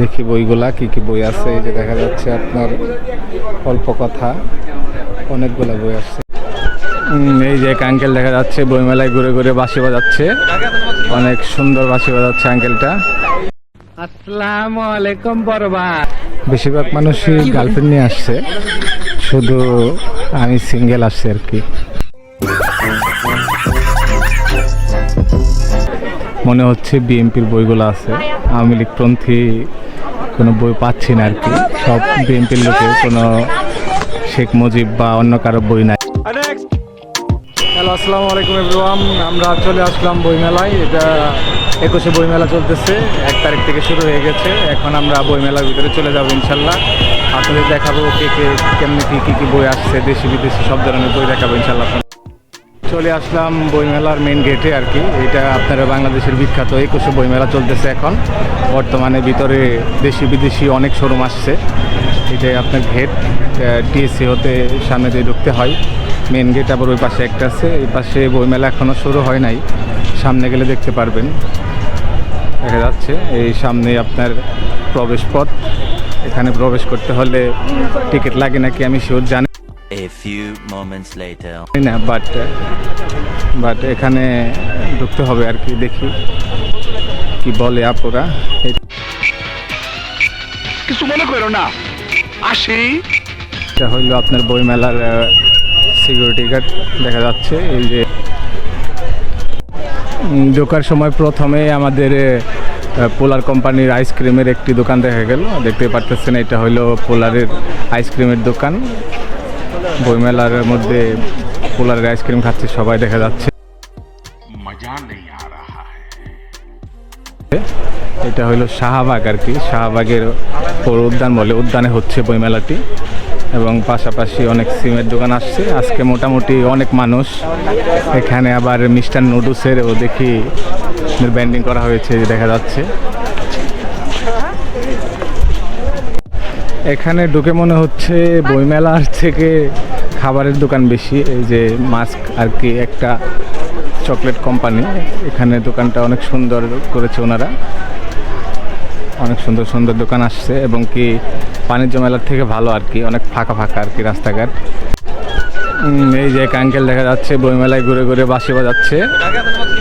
দেখি বইগুলা কি কি বই আছে এই যে দেখা যাচ্ছে আপনার অল্প কথা অনেকগুলা বই আছে এই যে এক আঙ্কেল দেখা যাচ্ছে বইমেলায় ঘুরে ঘুরে বাঁশি বাজাচ্ছে। অনেক সুন্দর বাঁশি বাজাচ্ছে আঙ্কেলটা আসসালামু আলাইকুম বরবা বেশিরভাগ মানুষই গার্লফ্রেন্ড নিয়ে আসছে শুধু আমি সিঙ্গেল আসছি আর কি। মনে হচ্ছে বিএনপির বইগুলো আছে আওয়ামী লীগপন্থী কোনো বই পাচ্ছি না আর কি। সব বিএনপির লোকে কোনো শেখ মুজিব বা অন্য কারও বই নাই। হ্যালো আসসালামু আলাইকুম এভরিওয়ান আমরা চলে আসলাম বইমেলায়। এটা একুশে বইমেলা চলতেছে। এক তারিখ থেকে শুরু হয়ে গেছে। এখন আমরা বইমেলার ভিতরে চলে যাব, ইনশাল্লাহ। আপনাদের দেখাবো কে কে, কেমনি কী কী কী বই আসছে দেশি বিদেশি সব ধরনের বই দেখাবো, ইনশাল্লাহ। চলে আসলাম বইমেলার মেন গেটে আর কি এটা আপনারা বাংলাদেশের বিখ্যাত একুশে বইমেলা চলতেছে এখন। বর্তমানে ভিতরে দেশি বিদেশি অনেক শোরুম আসছে। এটাই আপনার গেট টিএসসি হতে সামনে দিয়ে ঢুকতে হয়। মেন গেট আবার ওই পাশে একটা আছে। এই পাশে বইমেলা এখনও শুরু হয় নাই। সামনে গেলে দেখতে পারবেন। দেখা যাচ্ছে, এই সামনে আপনার প্রবেশ পথ। এখানে প্রবেশ করতে হলে টিকিট লাগে নাকি আমি শিওর জানি few moments later. না বাট বাট এখানে ঢুকতে হবে আর কি দেখি কি বলে আপুরা। কিছু মনে করো না। আসি। এটা হইল আপনার বইমেলার সিকিউরিটি গার্ড দেখা যাচ্ছে এই যে ঢোকার সময় প্রথমে আমাদের পোলার কোম্পানির আইসক্রিমের একটি দোকান দেখা গেল। দেখতে পারতেছেন এটা হইল পোলারের আইসক্রিমের দোকান। বইমেলার মধ্যে পোলারের আইসক্রিম খাচ্ছে সবাই দেখা যাচ্ছে। এটা হলো শাহবাগ আর কি শাহবাগের পৌর উদ্যান বলে উদ্যানে হচ্ছে বইমেলাটি। এবং পাশাপাশি অনেক সিমের দোকান আসছে। আজকে মোটামুটি অনেক মানুষ। এখানে আবার মিস্টার নুডলসেরও দেখি ব্যান্ডিং করা হয়েছে দেখা যাচ্ছে। এখানে ঢুকে মনে হচ্ছে বইমেলার থেকে খাবারের দোকান বেশি, এই যে মাস্ক আর কি একটা চকলেট কোম্পানি। এখানে দোকানটা অনেক সুন্দর করেছে ওনারা। অনেক সুন্দর সুন্দর দোকান আসছে এবং কি বাণিজ্য মেলার থেকে ভালো আর কি, অনেক ফাঁকা ফাঁকা আর কি রাস্তাঘাট। এই যে এক আঙ্কেল দেখা যাচ্ছে, বইমেলায় ঘুরে ঘুরে বাঁশি বাজাচ্ছে।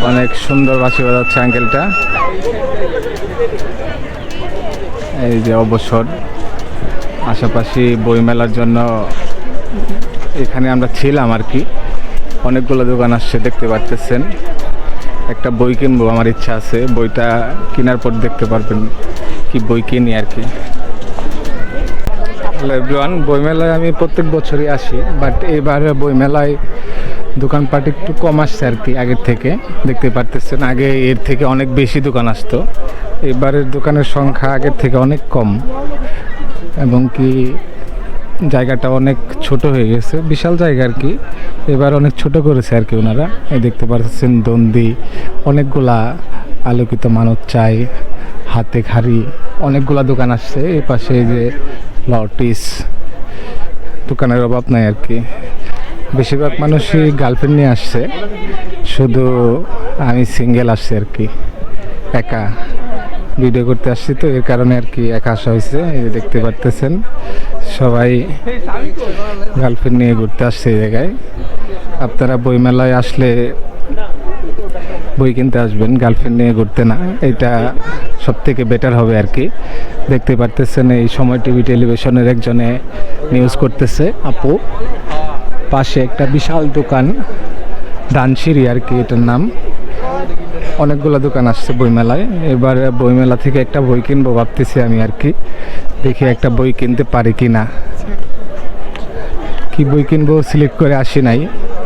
অনেক সুন্দর বাঁশি বাজাচ্ছে আঙ্কেলটা এই যে অবসর। আশেপাশে বইমেলার জন্য এখানে আমরা ছিলাম আর কি। অনেকগুলো দোকান আসছে, দেখতে পারতেছেন। একটা বই কিনবো, আমার ইচ্ছা আছে। বইটা কেনার পর দেখতে পারবেন কি বই কিনি আর কি। এভরিওয়ান, বইমেলায় আমি প্রত্যেক বছরই আসি, বাট এবার বইমেলায় দোকানপাট একটু কম আসছে আর কি আগের থেকে। দেখতে পারতেছেন, আগে এর থেকে অনেক বেশি দোকান আসতো। এবারের দোকানের সংখ্যা আগের থেকে অনেক কম। এবং কি জায়গাটা অনেক ছোট হয়ে গেছে, বিশাল জায়গা আর কি। এবার অনেক ছোট করেছে আর কি ওনারা। এই দেখতে পাচ্ছেন দন্দি, অনেকগুলা আলোকিত মানব চাই, হাতে খাড়ি অনেকগুলা দোকান আসছে। এই পাশে যে লটিস, দোকানের অভাব নাই আর কি। বেশিরভাগ মানুষই গার্লফ্রেন্ড নিয়ে আসছে, শুধু আমি সিঙ্গেল আসছি আর কি, একা। ভিডিও করতে আসছি তো, এর কারণে আর কি একা আসা হয়েছে দেখতে পারতেছেন। সবাই গার্লফ্রেন্ড নিয়ে ঘুরতে আসছে এই জায়গায়। আপনারা বইমেলায় আসলে বই কিনতে আসবেন গার্লফ্রেন্ড নিয়ে ঘুরতে না, এটা সব থেকে বেটার হবে আর কি। দেখতে পারতেছেন এই সময় টিভি টেলিভিশনের একজনে নিউজ করতেছে, আপু। পাশে একটা বিশাল দোকান ডানসিরি আর কি এটার নাম। অনেকগুলো দোকান আসছে বইমেলায়। এবার বইমেলা থেকে একটা বই কিনবো ভাবতেছি আমি আর কি। দেখি একটা বই কিনতে পারি কি না কি বই কিনবো সিলেক্ট করে আসি নাই।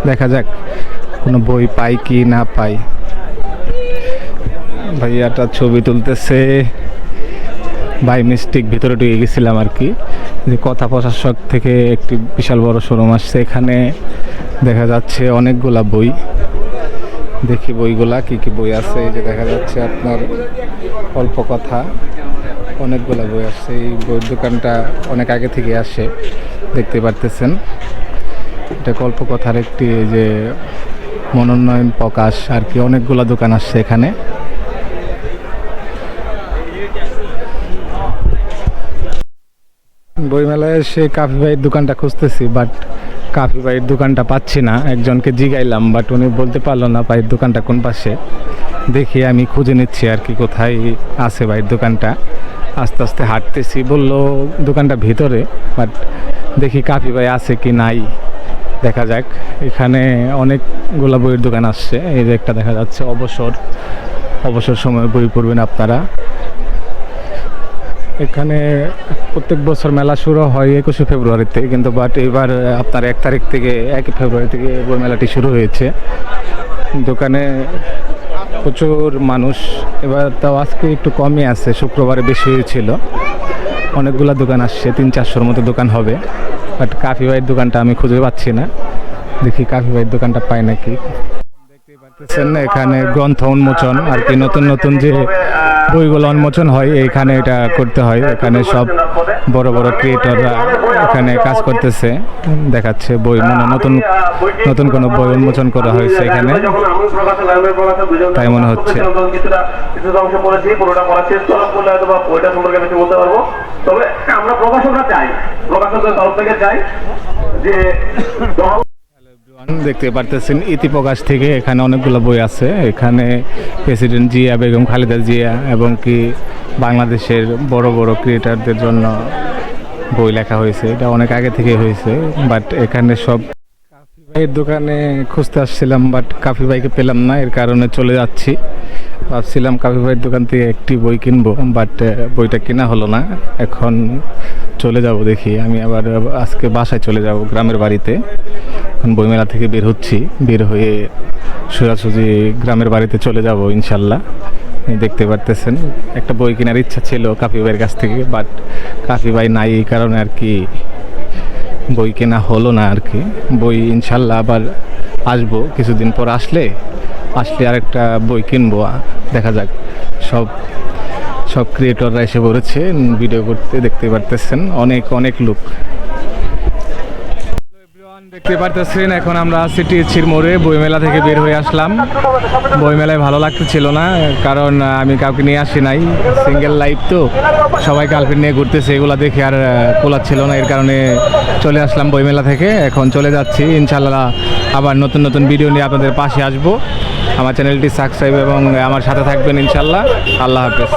দেখা যাক কোনো বই পাই কি না পাই। ভাইয়াটা ছবি তুলতেছে। বাই মিস্টেক ভিতরে ঢুকে গেছিলাম আর কি। যে কথা প্রশাসক থেকে একটি বিশাল বড় শোরুম আসছে এখানে। দেখা যাচ্ছে অনেকগুলা বই। দেখি বইগুলা, কি কি বই আছে, এই যে দেখা যাচ্ছে আপনার অল্প কথা, অনেকগুলা বই আছে, এই বইয়ের দোকানটা অনেক আগে থেকে আসে, দেখতে পারতেছেন। এটা কল্পকথার একটি যে মনোনয়ন প্রকাশ, আর কি অনেকগুলা দোকান আসছে এখানে। বইমেলায় এসে কাফি ভাইয়ের দোকানটা খুঁজতেছি বাট কাফি ভাইয়ের দোকানটা পাচ্ছি না, একজনকে জিগাইলাম বাট উনি বলতে পারল না ভাইয়ের দোকানটা কোন পাশে। দেখি আমি খুঁজে নিচ্ছি আর কি কোথায় আছে ভাইয়ের দোকানটা। আস্তে আস্তে হাঁটতেছি, বলল দোকানটা ভিতরে বাট দেখি কাফি ভাই আছে কি নাই। দেখা যাক, এখানে অনেকগুলো বইয়ের দোকান আসছে, এই যে একটা দেখা যাচ্ছে, অবসর। অবসর সময় বই পড়বেন আপনারা। এখানে প্রত্যেক বছর মেলা শুরু হয় একুশে ফেব্রুয়ারিতে কিন্তু বাট এবার আপনার এক তারিখ থেকে, এক ফেব্রুয়ারি থেকে বই মেলাটি শুরু হয়েছে। দোকানে প্রচুর মানুষ, এবার তাও আজকে একটু কমই আছে, শুক্রবারে বেশি হয়েছিল। অনেকগুলো দোকান আসছে, তিন চারশোর মতো দোকান হবে। বাট কাফি ভাইয়ের দোকানটা আমি খুঁজে পাচ্ছি না। দেখি কাফি ভাইয়ের দোকানটা পাই নাকি। পাচ্ছেন এখানে গ্রন্থ উন্মোচন, আর কি নতুন নতুন যে বইগুলো উন্মোচন হয়, এইখানে এটা করতে হয় এখানে সব বড় বড় ক্রিয়েটররা এখানে কাজ করতেছে, দেখাচ্ছে বই মানে নতুন নতুন কোনো বই উন্মোচন করা হয়েছে এখানে তাই মনে হচ্ছে। তবে আমরা প্রকাশকরা চাই, প্রকাশকদের তরফ থেকে চাই যে দল দেখতে পারতেছেন ইতিপ্রকাশ থেকে এখানে অনেকগুলো বই আছে। এখানে প্রেসিডেন্ট জিয়া বেগম খালেদা জিয়া এবং কি বাংলাদেশের বড় বড় ক্রিয়েটারদের জন্য বই লেখা হয়েছে। এটা অনেক আগে থেকে হয়েছে বাট এখানে সব কাফি ভাইয়ের দোকানে খুঁজতে আসছিলাম বাট কাফি ভাইকে পেলাম না, এর কারণে চলে যাচ্ছি। ভাবছিলাম কাফি ভাইয়ের দোকান থেকে একটি বই কিনবো বাট বইটা কেনা হলো না। এখন চলে যাব দেখি। আমি আবার আজকে বাসায় চলে যাব গ্রামের বাড়িতে। এখন বইমেলা থেকে বের হচ্ছি। বের হয়ে সোজাসুজি গ্রামের বাড়িতে চলে যাব ইনশাল্লাহ। দেখতে পারতেছেন, একটা বই কেনার ইচ্ছা ছিল কাফি ভাইয়ের কাছ থেকে বাট কাফি ভাই নাই এই কারণে আর কি বই কেনা হলো না আর কি। বই ইনশাল্লাহ আবার আসব, কিছুদিন পর আসলে আসলে আরেকটা বই কিনবো, দেখা যাক। সব সব ক্রিয়েটররা এসে পড়েছে ভিডিও করতে দেখতে পারতেছেন, অনেক অনেক লোক। দেখতে পারতেছেন, এখন আমরা আছি টিএসির মোড়ে বইমেলা থেকে বের হয়ে আসলাম। বইমেলায় ভালো লাগতেছিল না, কারণ আমি কাউকে নিয়ে আসি নাই। সিঙ্গেল লাইফ তো, সবাই গার্লফ্রেন্ড নিয়ে ঘুরতেছে, এগুলো দেখে আর ছিল না, এর কারণে চলে আসলাম বইমেলা থেকে। এখন চলে যাচ্ছি ইনশাল্লাহ আবার নতুন নতুন ভিডিও নিয়ে আপনাদের পাশে আসব। আমার চ্যানেলটি সাবস্ক্রাইব এবং আমার সাথে থাকবেন ইনশাল্লাহ আল্লাহ হাফেজ।